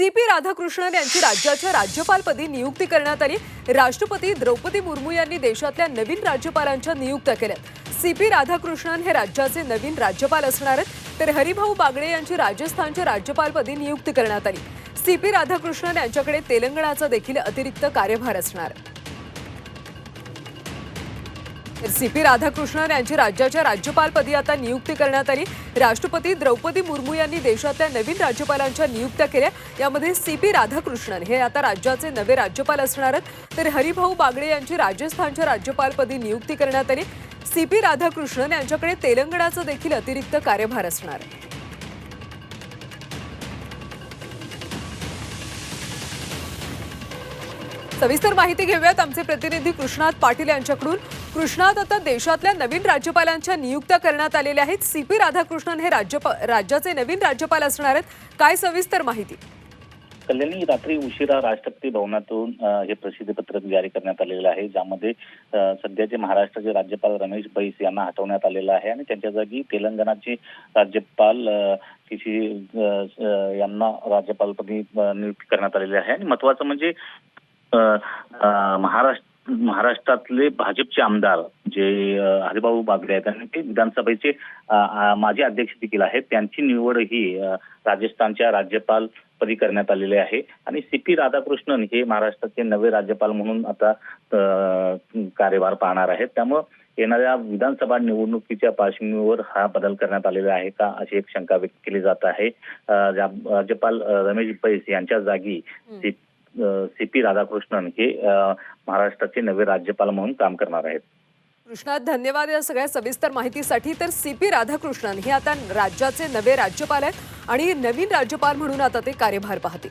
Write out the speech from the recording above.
C P Radhakrishnan यांची राज्याच्या राज्यपालपदी नियुक्ती करण्यात आली. राष्ट्रपती द्रौपदी मुर्मू यांनी देशातल्या नवीन राज्यपालांच्या नियुक्त्या केल्यात. सी पी राधाकृष्णन हे राज्याचे नवीन राज्यपाल असणार आहेत. तर हरिभाऊ बागडे यांची राजस्थानच्या राज्यपालपदी नियुक्ती करण्यात आली. सी पी राधाकृष्णन यांच्याकडे तेलंगणाचा देखील अतिरिक्त कार्यभार असणार. आहे सी पी राधाकृष्णन यांची राज्याच्या राज्यपालपदी आता नियुक्ती करण्यात आली. राष्ट्रपती द्रौपदी मुर्मू यांनी देशातल्या नवीन राज्यपालांच्या नियुक्त्या केल्या. यामध्ये सी पी राधाकृष्णन हे आता राज्याचे नवे राज्यपाल असणार आहेत. तर हरिभाऊ बागडे यांची राजस्थानच्या राज्यपालपदी नियुक्ती करण्यात आली. सी पी राधाकृष्णन यांच्याकडे तेलंगणाचा देखील अतिरिक्त कार्यभार असणार आहे. सविस्तर माहिती घेऊयात. आमचे प्रतिनिधी कृष्णात पाटील यांच्याकडून. कृष्णात आता देशातल्या नवीन राज्यपालांच्या नियुक्त्या करण्यात आलेल्या आहेत. सी पी राधाकृष्णन हे राज्य राज्याचे नवीन राज्यपाल असणार आहेत. काय सविस्तर माहिती? कल्याणी रात्री उशिरा राष्ट्रपती भवनातून हे प्रसिद्धी पत्रक जारी करण्यात आलेलं आहे. ज्यामध्ये सध्याचे महाराष्ट्राचे राज्यपाल रमेश बैस यांना हटवण्यात आलेलं आहे आणि त्यांच्या जागी तेलंगणाचे राज्यपाल अ, यांना राज्यपालपदी नियुक्ती करण्यात आलेली आहे. आणि महत्वाचं म्हणजे महाराष्ट्र महाराष्ट्रातले भाजपचे आमदार जे हरिभाऊ बागडे आहेत आणि ते विधानसभेचे माजी अध्यक्ष देखील आहेत. त्यांची निवड ही राजस्थानच्या राज्यपाल पदी करण्यात आलेले आहे. आणि सी पी राधाकृष्णन हे महाराष्ट्राचे नवे राज्यपाल म्हणून आता कार्यभार पाहणार आहेत. त्यामुळं येणाऱ्या विधानसभा निवडणुकीच्या पार्श्वभूमीवर हा बदल करण्यात आलेला आहे का अशी एक शंका व्यक्त केली जात आहे. राज्यपाल रमेश बैस यांच्या जागी सी पी राधाकृष्णन हे महाराष्ट्राचे नवे राज्यपाल म्हणून काम करणार आहेत. कृष्णात धन्यवाद या सगळ्या सविस्तर माहितीसाठी. तर सी पी राधाकृष्णन हे आता राज्याचे नवे राज्यपाल आहेत आणि नवीन राज्यपाल म्हणून आता ते कार्यभार पाहतील.